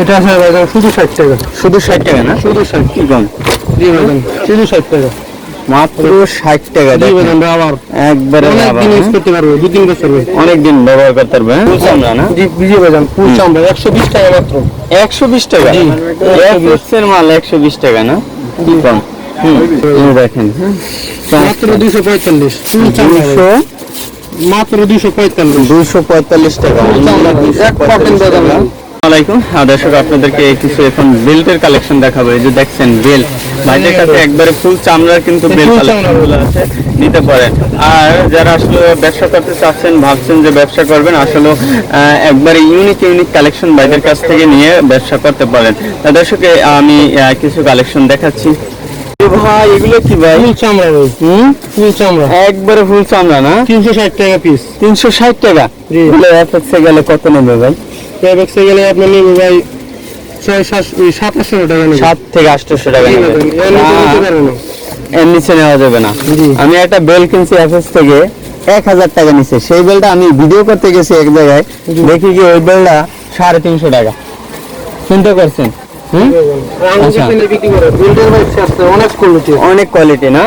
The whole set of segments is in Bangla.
এটা আছে শুধু ষাট টাকা। শুধু ষাট টাকা না? শুধু ষাট। কি কম? শুধু ষাট টাকা। মাত্র ষাট টাকা আবার একবারে অনেক ইউজ হ্যাঁ? করতে পারব দু তিন বছর অনেক দিন ব্যবহার করতে পারবে হ্যাঁ? না? জি জি ভাইজান ফুল চামড়া একশো বিশ টাকা মাত্র। একশো বিশ টাকা? এক বক্সের মাল একশো বিশ টাকা না? কি কম? দেখেন হ্যাঁ? মাত্র দুইশো পঁয়তাল্লিশ। দুশো মাত্র দুইশো পঁয়তাল্লিশ। দুইশো পঁয়তাল্লিশ টাকা। এক পার্সেন্ট হ্যাঁ দর্শক আপনাদেরকে কিছু এখন বেল্টের কালেকশন দেখাবো। এই যে দেখছেন বেল্ট। ভাইদের কাছে একবারে ফুল চামড়ার কিন্তু বেল্ট ফুল কালেকশন চামড়া। আছে। নিতে পারেন। আর যারা আসলে ব্যবসা করতে চাচ্ছেন ভাবছেন যে ব্যবসা করবেন আসলে একবারে ইউনিক ইউনিক কালেকশন ভাইদের কাছ থেকে নিয়ে ব্যবসা করতে পারেন। দর্শকে আমি কিছু কালেকশন দেখাচ্ছি। ভাই এগুলো কি ভাই? ফুল চামড়া ভাই। হুম? ফুল চামড়া। একবারে ফুল চামড়া না? তিনশো ষাট টাকা পিস তিনশো ষাট টাকা? জি। এফএক্সে গেলে কত নেবে ভাই? পেবেক্সে গেলে আপনার নেবে ভাই ছয় সাত সাতাশশো টাকা সাত থেকে আটশোশো টাকা এর নিচে নেওয়া যাবে না। আমি একটা বেল কিনছি এফএস থেকে এক হাজার টাকা নিচ্ছে সেই বেলটা আমি ভিডিও করতে গেছি এক জায়গায় দেখি কি ওই বেলটা সাড়ে তিনশো টাকা। চিন্তা করছেন? আচ্ছা। অনেক কোয়ালিটি অনেক কোয়ালিটি না?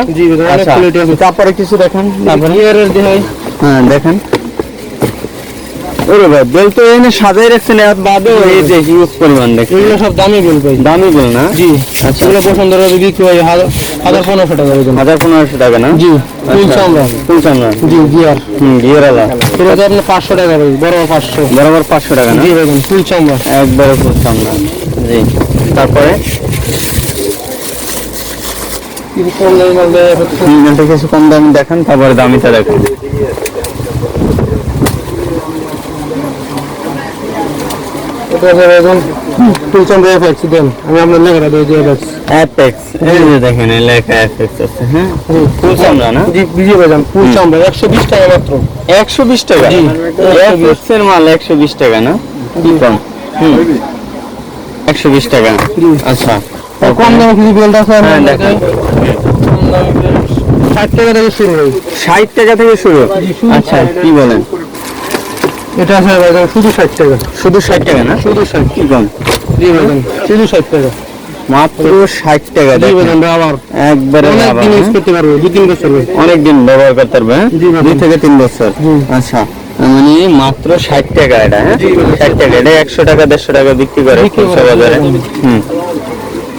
আচ্ছা। কোয়ালিটি তারপরে কিছু দেখেন হ্যাঁ দেখেন। ওরে ভাই বেল তো এনে সাজাই রাখছেন এর বাদেও এই যে হিউজ পরিমাণ এগুলো সব দামি বিল ভাই দামি বেল না? জি। আচ্ছা। এগুলো পছন্দ বিক্রি হয় হাজার পনেরোশো টাকা ওজন হাজার পনেরোশো টাকা না? জি ফুল আচ্ছা। চামড়া। ফুল চামড়া। জি গিয়ার। হুম গিয়ারালা এটা তো আপনার পাঁচশো টাকা ভাই বড় পাঁচশো। বরাবর পাঁচশো টাকা না? জি ভাইজান ফুল চামড়া। একবারে বুঝতাম না জি। তারপরে? কিছু কম দামি কিছু কম দামি দেখান তারপরে দামিটা দেখান এটা আছে ভাইজান ফুল চামড়া এফএক্স দেন আমি আপনার লেখাটা দিয়ে দিয়ে এফএক্স অ্যাপেক্স এই যে দেখেন লেখা অ্যাপেক্স আছে হ্যাঁ ফুল চামড়া না জি ভাইজান ফুল চামড়া টাকা মাত্র একশো বিশ টাকা জি। মাল টাকা না কম হুম টাকা। আচ্ছা কম দামে কিছু বেল্ট আছে হ্যাঁ দেখেন ষাট টাকা থেকে শুরু ষাট টাকা থেকে শুরু। আচ্ছা কি বলেন এটা আছে শুধু ষাট টাকা। শুধু ষাট টাকা না? শুধু ষাট কি কম? জি ভাইজান শুধু ষাট টাকা। মাত্র ষাট টাকা জি ভাইজান আবার একবারে অনেক রাবার, ইউজ হ্যাঁ? করতে পারব দু তিন বছর অনেক দিন ব্যবহার করতে পারবে হ্যাঁ? দুই থেকে তিন বছর। আচ্ছা মানে মাত্র ষাট টাকা এটা হ্যাঁ? ষাট টাকা এটা একশো টাকা দেড়শো টাকা বিক্রি করে খুচরা বাজারে। হুম।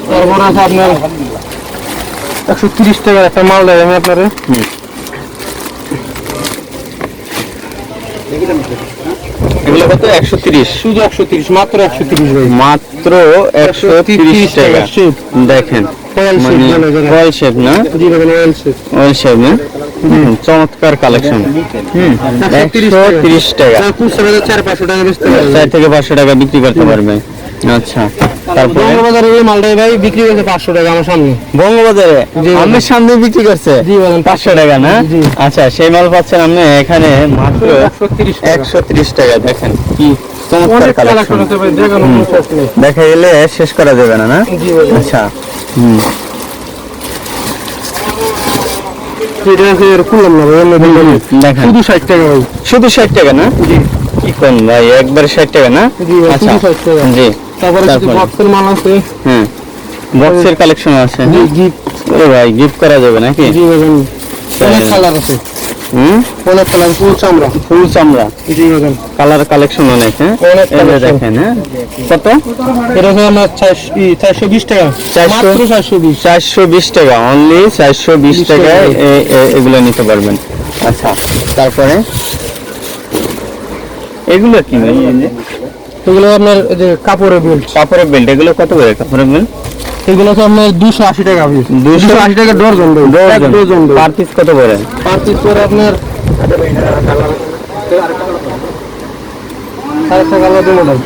তারপর আছে আপনার একশো তিরিশ টাকার একটা মাল দেয় আমি আপনার। হুম। এগুলো কত? একশো তিরিশ। শুধু একশো তিরিশ মাত্র একশো তিরিশ মাত্র একশো তিরিশ টাকা। দেখেন। কল শেপ না? অয়েল শেপ না? চমৎকার কালেকশন হুম একশো তিরিশ টাকা। চার থেকে পাঁচশো টাকা বিক্রি করতে পারবে। আচ্ছা। তারপরে? বঙ্গবাজারে এই মালটাই ভাই বিক্রি হয়েছে পাঁচশো টাকা আমার সামনে। বঙ্গবাজারে? জি, সামনে বিক্রি করছে? জি বলেন। টাকা না? আচ্ছা সেই মাল পাচ্ছেন আপনি এখানে মাত্র একশো তিরিশ একশো তিরিশ টাকা দেখেন। কি দেখা গেলে শেষ করা যাবে না না? আচ্ছা হুম। শুধু ষাট টাকা ভাই। শুধু ষাট টাকা না? জি। কি কোন ভাই একবারে ষাট টাকা না? আচ্ছা। জি। তারপরে কিছু বক্সের মাল আছে। হ্যাঁ বক্সের কালেকশন আছে। হ্যাঁ? গিফট ভাই গিফট করা যাবে নাকি? জি ভাই অনেক কালার আছে। হুম? অনেক কালার ফুল চামড়া। ফুল চামড়া। জি ভাই কালার কালেকশন অনেক হ্যাঁ? অনেক এই দেখেন হ্যাঁ? কত? এটা আমার চারশো ই, চারশো বিশ টাকা। মাত্র টাকা অনলি চারশো বিশ 20 টাকায় টাকা। এ- এ- এগুলো নিতে পারবেন। আচ্ছা তারপরে? এগুলো কি ভাই? এগুলো আপনার যে কাপড়ের বেল্ট কাপড়ের বেল্ট এগুলো কত করে কাপড়ের বেল্ট এগুলো তো আপনার দুশো আশি টাকা পিস দুশো আশি টাকা ডজন ভাই পার পিস কত করে? পার পিস করে আপনার সাড়ে ছয় কালার দেবো ভাই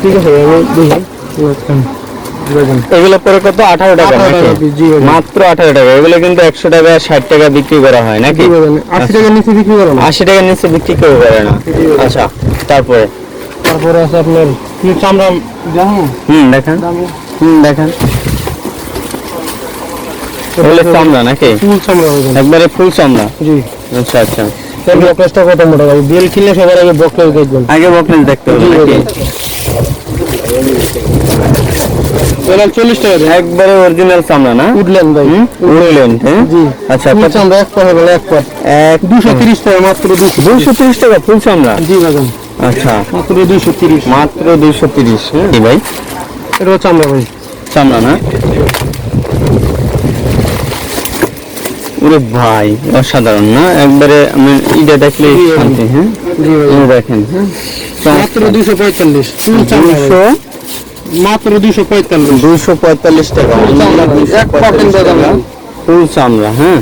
ঠিক আছে আমি দেখি। ডজন এগুলো পরে কত? আঠারো টাকা 18 টাকা নাকি? piece, জি ভাই। মাত্র আঠারো টাকা। এগুলো কিন্তু একশো টাকা ষাট টাকা বিক্রি করা হয় নাকি? আশি টাকার নিচে বিক্রি করো আশি টাকার নিচে বিক্রি কেউ করে না। আচ্ছা তারপরে? তারপরে আছে আপনার চামড়া হুম দেখেন। হুম দেখেন। এগুলো চামড়া নাকি? ফুল চামড়া একবারে ফুল চামড়া? জি। আচ্ছা আচ্ছা। কত মোটা বেল কিনলে সবার আগে বকলেস দেখবেন। আগে বকলেস দেখতে হবে টাকা একবারে চামড়া ভাই। হ্যাঁ? আচ্ছা, এক টাকা মাত্র 230 টাকা আচ্ছা। হ্যাঁ? চামড়া? ভাই? চামড়া না? ওরে ভাই অসাধারণ না? একবারে আমি ইটা দেখলে হ্যাঁ? দেখেন হ্যাঁ? মাত্র 245 245 মাত্র দুইশো পঁয়তাল্লিশ। দুইশো পঁয়তাল্লিশ টাকা। এক হ্যাঁ?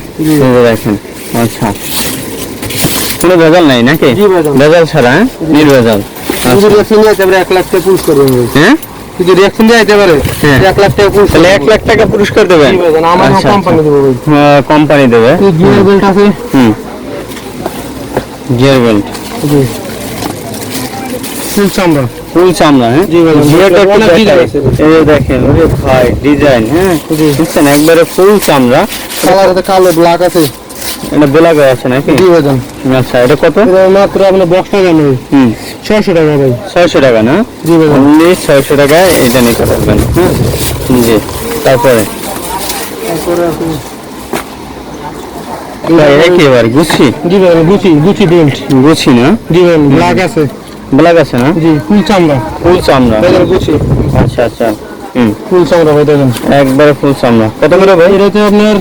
দেখেন আচ্ছা। কোনো ভেজাল নাই নাকি? ভেজাল। ছাড়া হ্যাঁ? নির্ভেজাল। এক লাখ টাকা হ্যাঁ? যদি আচ্ছা। রিয়াকশন দেওয়া যেতে এক লাখ টাকা তাহলে এক লাখ টাকা পুরস্কার হ্যাঁ? হ্যাঁ। দেবে? কোম্পানি দেবে কোম্পানি গিয়ার বেল্ট ফুল চামড়া। ফুল চামড়া হ্যাঁ? ভাই, দেখেন ওরে ভাই ডিজাইন হ্যাঁ? বুঝছেন? একবারে ফুল চামড়া। কালার কালো ব্ল্যাক আছে। এটা বেলা গয়ে আছে নাকি? জি বাজান আচ্ছা এটা কত? মাত্র আপনার বক্স টাকা নেই। হুম। ছয়শো টাকা ভাই। ছয়শো টাকা না? জি অনলি ছয়শো টাকায় এটা নিতে পারবেন হ্যাঁ? জি তারপরে? তারপরে ভাই, এটা কি এবার গুছি? জি বাজান গুচি গুচি বেল্ট গুছি না? জি বাজান ব্ল্যাক আছে। ব্ল্যাক আছে না? জি ফুল চামড়া। ফুল চামড়া। আচ্ছা আচ্ছা। হুম। ফুল চামড়া ভাই দেখেন। একবারে ফুল চামড়া। কত করে ভাই? এটা হচ্ছে আপনার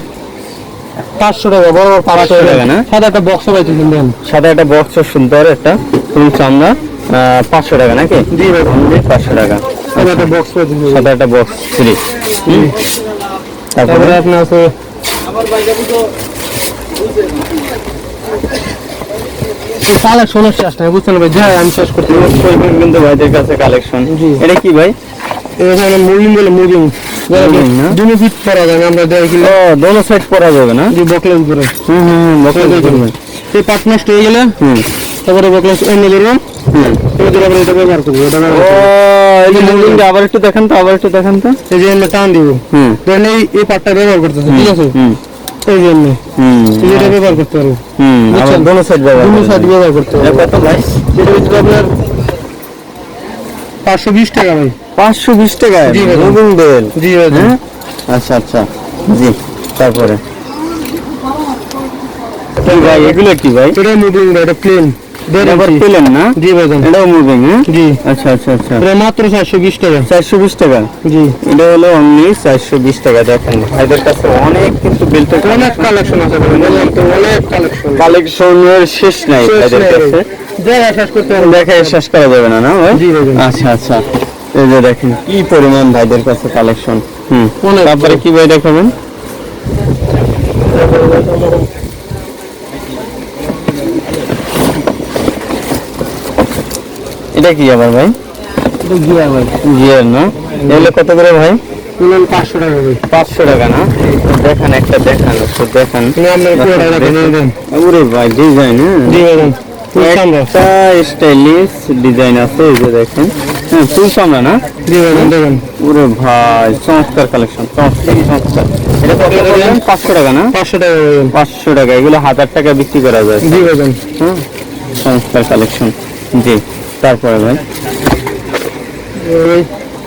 পাঁচশো টাকা বড় বড় পাঁচশো 500 টাকা না? সাদা একটা বক্স পাইতেছেন দেন সাদা একটা বক্স সুন্দর একটা ফুল চামড়া। পাঁচশো টাকা নাকি? জি ভাই। পাঁচশো টাকা। সাদা একটা বক্স সাদা একটা বক্স ফ্রি তারপরে আপনার আছে কালেকশনের শেষ নাই বুঝছেন ভাই যাই আমি শেষ করতে কিন্তু ভাইদের কাছে কালেকশন এটা কি ভাই? এখানে মুরগিং বলে মুরগিং। মুরগিং ফিট করা যাবে আমরা দেড় কিলো। দোনো সাইড পরা যাবে না? যে বকলেস করে। হুম হুম বকলে করবেন সেই পার্ট নষ্ট হয়ে গেলে হুম। তারপরে বকলেস অন্য ধরবো হুম। এবার আমরা এটা ব্যবহার করব এটা এই যে মুরগিটা আবার একটু দেখান তো আবার একটু দেখান তো। এই যে টান দিব। হুম। এই এই পার্টটা ব্যবহার করতেছে ঠিক আছে? হুম। এই জন্য হুম এটা ব্যবহার করতে পারব। হুম আবার দোনো সাইড ব্যবহার দোনো সাইড ব্যবহার করতে এটা পারব। কত ভাই এটা হচ্ছে আপনার পাঁচশো বিশ টাকা ভাই। পাঁচশো বিশ টাকা জি। বেল জি হ্যাঁ? আচ্ছা আচ্ছা। জি তারপরে। ভাই এগুলো কি ভাই? এটা মুভিং এটা প্লেন পেলেন না? জি ভাই এটাও মুভিং হ্যাঁ? জি। আচ্ছা আচ্ছা আচ্ছা। এটা মাত্র চারশো বিশ টাকা। চারশো বিশ টাকা? জি। এটা হলো অনলি চারশো বিশ টাকা দেখেন। ভাইদের কাছে অনেক কিন্তু বেল্টের অনেক কালেকশন আছে। অনেক কালেকশন কালেকশনের শেষ নাই ভাইদের কাছে। দেখে শেষ করা যাবে না না ভাই? আচ্ছা আচ্ছা। এই যে দেখেন কি পরিমাণ ভাইদের কাছে কালেকশন হুম। তারপরে কি ভাই দেখাবেন? এটা কি আবার ভাই? এটা না? এগুলো কত করে ভাই? মিনিমাম পাঁচশো টাকা ভাই টাকা না? দেখান একটা দেখান একটু দেখান। তুমি আপনার পুরো টাকা দেন ওরে ভাই ডিজাইন একটা স্টাইলিশ ডিজাইন আছে এই যে দেখেন। হ্যাঁ ফুল চামড়া না? দেখেন। ওরে ভাই চমৎকার কালেকশন চমৎকার চমৎকার। এটা কত করে বললেন? পাঁচশো টাকা না? পাঁচশো টাকা ভাই দেন। পাঁচশো টাকা এগুলো হাজার টাকা বিক্রি করা যায়। জি ভাই হ্যাঁ চমৎকার কালেকশন জি। তারপরে ভাই?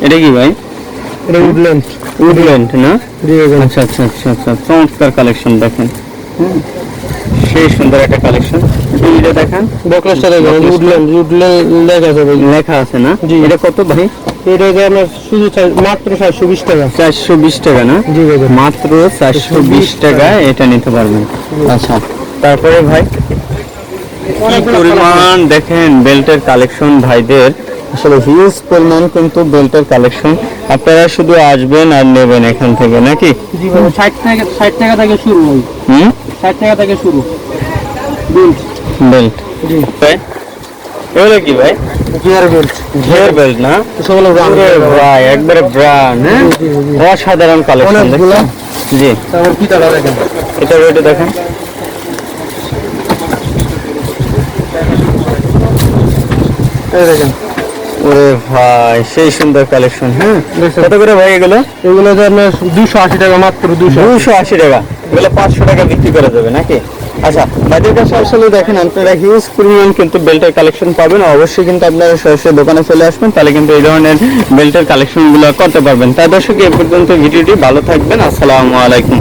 এটা কি ভাই? এটা উডল্যান্ড উডল্যান্ড না? দেন আচ্ছা আচ্ছা আচ্ছা আচ্ছা চমৎকার কালেকশন দেখেন। সেই সুন্দর একটা কালেকশন এটা দেখেন। বকলেসটা দেখেন উডল্যান্ড উডল্যান্ড লেখা আছে ভাই লেখা আছে না। এটা কত ভাই? এটা হচ্ছে আপনার শুধু মাত্র চারশো বিশ টাকা। চারশো বিশ টাকা না? মাত্র চারশো বিশ এটা নিতে পারবেন। আচ্ছা তারপরে ভাই? কি পরিমাণ দেখেন বেল্টের কালেকশন ভাইদের। আসলে হিউজ পরিমাণ কিন্তু বেল্টের কালেকশন। আপনারা শুধু আসবেন আর নেবেন এখান থেকে নাকি? ষাট টাকা ষাট টাকা থেকে শুরু হুম? ষাট টাকা থেকে শুরু। বেল্ট। বেল্ট। জি। এগুলো কি ভাই? Gear belt. ঘের বেল্ট না? সবগুলো ভাই একবারে হ্যাঁ? জি। অসাধারণ কালেকশন। জি। তারপর কি টাকা দেখেন। এটা রেটে দেখেন। এই দেখেন। ওরে ভাই সেই সুন্দর কালেকশন হ্যাঁ? কত করে ভাই এগুলো? এগুলো যে আপনার দুশো আশি টাকা মাত্র দুশো দুশো আশি টাকা। এগুলো পাঁচশো টাকা বিক্রি করা যাবে নাকি? আচ্ছা ভাইদের কাছে আসলে দেখেন আপনারা হিউজ পরিমাণ কিন্তু বেল্টের কালেকশন পাবেন। অবশ্যই কিন্তু আপনারা সরাসরি দোকানে চলে আসবেন তাহলে কিন্তু এই ধরনের বেল্টের কালেকশনগুলো করতে পারবেন। তাই দর্শক এই পর্যন্ত ভিডিওটি ভালো থাকবেন। আসসালামু আলাইকুম।